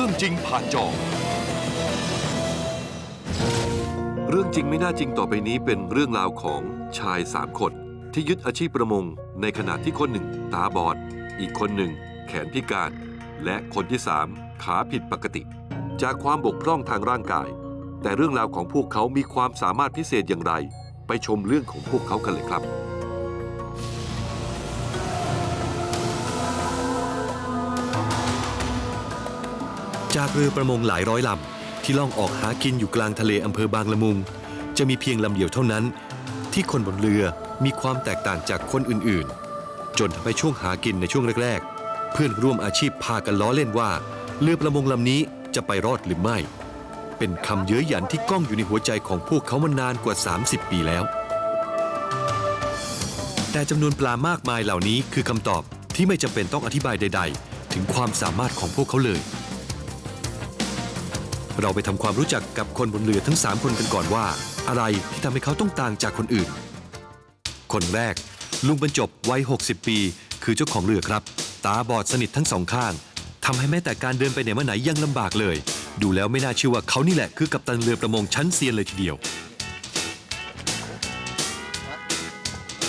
รื่องจริงผ่านจอ เรื่องจริงไม่น่าจริงต่อไปนี้เป็นเรื่องราวของชายสามคน ที่ยึดอาชีพประมง ในขณะที่คนหนึ่ง ตาบอด อีกคนหนึ่ง แขนพิการ และคนที่สามขาผิดปกติ จากความบกพร่องทางร่างกาย แต่เรื่องราวของพวกเขามีความสามารถพิเศษอย่างไร ไปชมเรื่องของพวกเขากันเลยครับ จากเรือประมงหลายร้อยลำที่ล่องออกหากินอยู่กลางทะเลอำเภอบางละมุง จะมีเพียงลำเดียวเท่านั้น ที่คนบนเรือมีความแตกต่างจากคนอื่นๆ จนทำให้ช่วงหากินในช่วงแรกๆ เพื่อนร่วมอาชีพพากันล้อเล่นว่า เรือประมงลำนี้จะไปรอดหรือไม่ เป็นคำเย้ยหยันที่ก้องอยู่ในหัวใจของพวกเขามานานกว่า 30 ปีแล้ว แต่จำนวนปลามากมายเหล่านี้คือคำตอบที่ไม่จำเป็นต้องอธิบายใด ๆ ถึงความสามารถของพวกเขาเลย เราไปทำความรู้จักกับคนบนเรือทั้ง 3 คนกันก่อนว่า อะไรที่ทำให้เขาต้องต่างจากคนอื่น คนแรก ลุงบรรจบวัย 60 ปี คือเจ้าของเรือครับ ตาบอดสนิททั้งสองข้างทำให้แม้แต่การเดินไปไหนมาไหนยังลำบากเลย ดูแล้วไม่น่าเชื่อว่าเขานี่แหละคือกัปตันเรือประมงชั้นเซียนเลยทีเดียว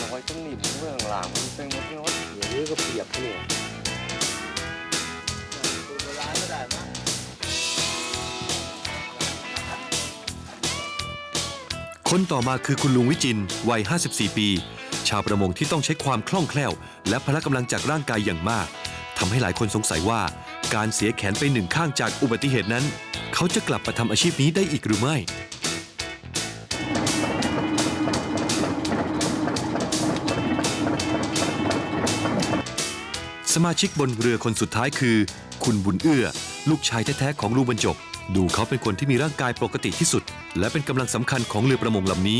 ร้อยต้องหนีบเรื่องหลังมันเป็นมันเนว่าเดี๋ยวก็เปียกเนี่ย คนต่อมาคือคุณลุงวิจินวัย 54 ปี ชาวประมงที่ต้องใช้ความคล่องแคล่ว และพละกำลังจากร่างกายอย่างมากทำให้หลายคนสงสัยว่า การเสียแขนไปหนึ่งข้างจากอุบัติเหตุนั้น เขาจะกลับมาทำอาชีพนี้ได้อีกหรือไม่ สมาชิกบนเรือคนสุดท้ายคือ คุณบุญเอื้อ ลูกชายแท้ๆของลุงบรรจบ ดูเขาเป็นคนที่มีร่างกายปกติที่สุด และเป็นกำลังสำคัญของเรือประมงลำนี้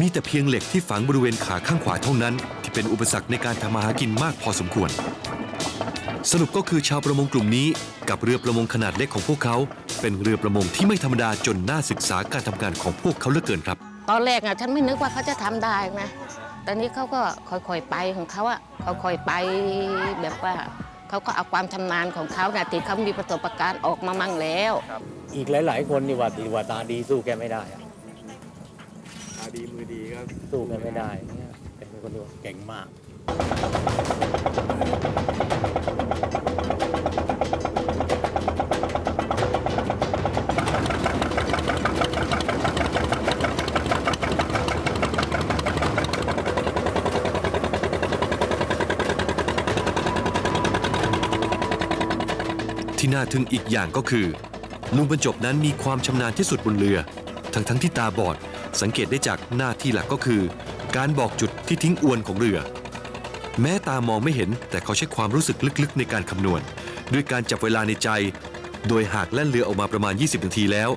มีแต่เพียงเหล็กที่ฝังบริเวณขาข้างขวาเท่านั้น ที่เป็นอุปสรรคในการทำมาหากินมากพอสมควร สรุปก็คือชาวประมงกลุ่มนี้ กับเรือประมงขนาดเล็กของพวกเขา เป็นเรือประมงที่ไม่ธรรมดาจนน่าศึกษาการทำงานของพวกเขาเหลือเกินครับ ตอนแรกอะฉันไม่นึกว่าเขาจะทำได้นะตอนนี้เขาก็ค่อยๆไปของเขาอะเขาค่อยไปแบบว่าเขาก็เอาความชำนาญของเขาเนี่ยที่เขามีประสบการณ์ออกมามั่งแล้ว อีกหลาย ๆ คนนี่ว่าดีว่าตาดีสู้แกไม่ได้อะตาดีมือดีครับสู้แกไม่ได้เนี่ยแกเป็นคนที่ว่าเก่งมาก ที่น่าทึ่งอีกอย่างก็คือ ลุงบรรจบนั้นมีความชำนาญที่สุดบนเรือ ทั้งทั้งที่ตาบอดสังเกตได้จากหน้าที่หลักก็คือ การบอกจุดที่ทิ้งอวนของเรือ แม้ตามองไม่เห็นแต่เขาใช้ความรู้สึกลึกๆ ในการคำนวณ ด้วยการจับเวลาในใจ โดยหากแล่นเรือออกมาประมาณ 20 นาทีแล้ว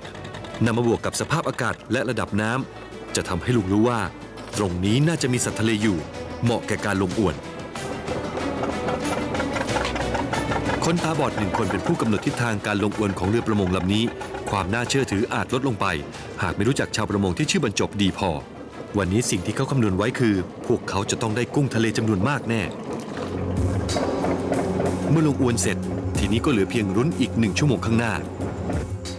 นำมาบวกกับสภาพอากาศและระดับน้ำจะทำให้ลุงรู้ว่า ตรงนี้น่าจะมีสัตว์ทะเลอยู่ เหมาะแก่การลงอวน คนตาบอดหนึ่งคนเป็นผู้กำหนดทิศทางการลงอวนของเรือประมงลำนี้ ความน่าเชื่อถืออาจลดลงไป หากไม่รู้จักชาวประมงที่ชื่อบรรจบดีพอ วันนี้สิ่งที่เขาคำนวณไว้คือ พวกเขาจะต้องได้กุ้งทะเลจำนวนมากแน่ เมื่อลงอวนเสร็จ ทีนี้ก็เหลือเพียงรุ้นอีกหนึ่งชั่วโมงข้างหน้า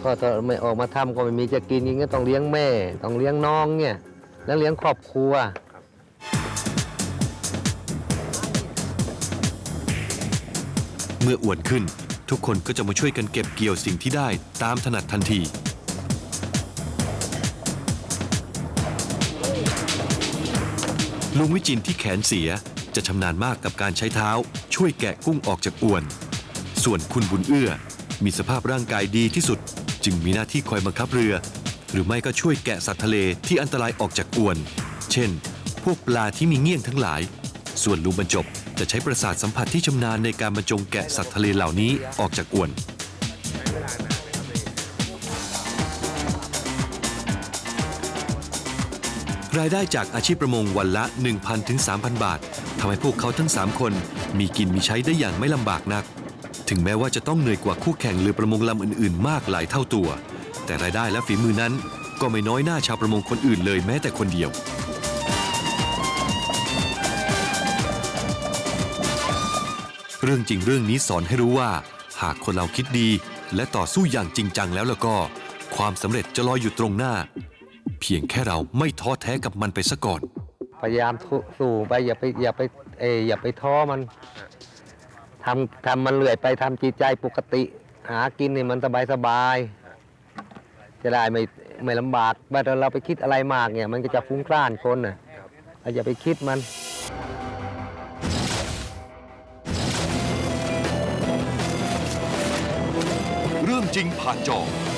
ก็ถ้าไม่ออกมาทำก็ไม่มีจะกินย่างเงี้ยต้องเลี้ยงแม่ ต้องเลี้ยงน้องเนี่ย แล้วเลี้ยงครอบครัว เมื่ออวนขึ้น ทุกคนก็จะมาช่วยกันเก็บเกี่ยวสิ่งที่ได้ตามถนัดทันที ลุงวิจินที่แขนเสียจะชำนาญมากกับการใช้เท้า ช่วยแกะกุ้งออกจากอวน ส่วนคุณบุญเอื้อ มีสภาพร่างกายดีที่สุด จึงมีหน้าที่คอยบังคับเรือ หรือไม่ก็ช่วยแกะสัตว์ทะเลที่อันตรายออกจากอวน เช่น พวกปลาที่มีเงี้ยงทั้งหลาย ส่วนลุงบรรจบ จะใช้ประสาทสัมผัสที่ชำนาญในการบรรจงแกะสัตว์ทะเลเหล่านี้ออกจากอวน รายได้จากอาชีพประมงวันละ 1,000 ถึง 3,000 บาททำให้พวกเขาทั้ง 3 คน มีกินมีใช้ได้อย่างไม่ลำบากนัก ถึงแม้ว่าจะต้องเหนื่อยกว่าคู่แข่งเรือประมงลำอื่นๆ มากหลายเท่าตัว แต่รายได้และฝีมือนั้น ก็ไม่น้อยหน้าชาวประมงคนอื่นเลยแม้แต่คนเดียว เรื่องจริงเรื่องนี้สอนให้รู้ว่า หากคนเราคิดดีและต่อสู้อย่างจริงจังแล้วแล้วก็ ความสำเร็จจะรอยอยู่ตรงหน้า เพียงแค่เราไม่ท้อแท้กับมันไปซะก่อน พยายามสู้ไปอย่าไปอย่าไปเอยอย่าไปท้อมันทำทำมันเรื่อยไปทำจิตใจปกติ หากินนี่มันสบายสบายจะได้ไม่ไม่ลำบากแต่เราไปคิดอะไรมากเนี่ย มันก็จะฟุ้งซ่านคนน่ะอย่าไปคิดมัน เรื่อ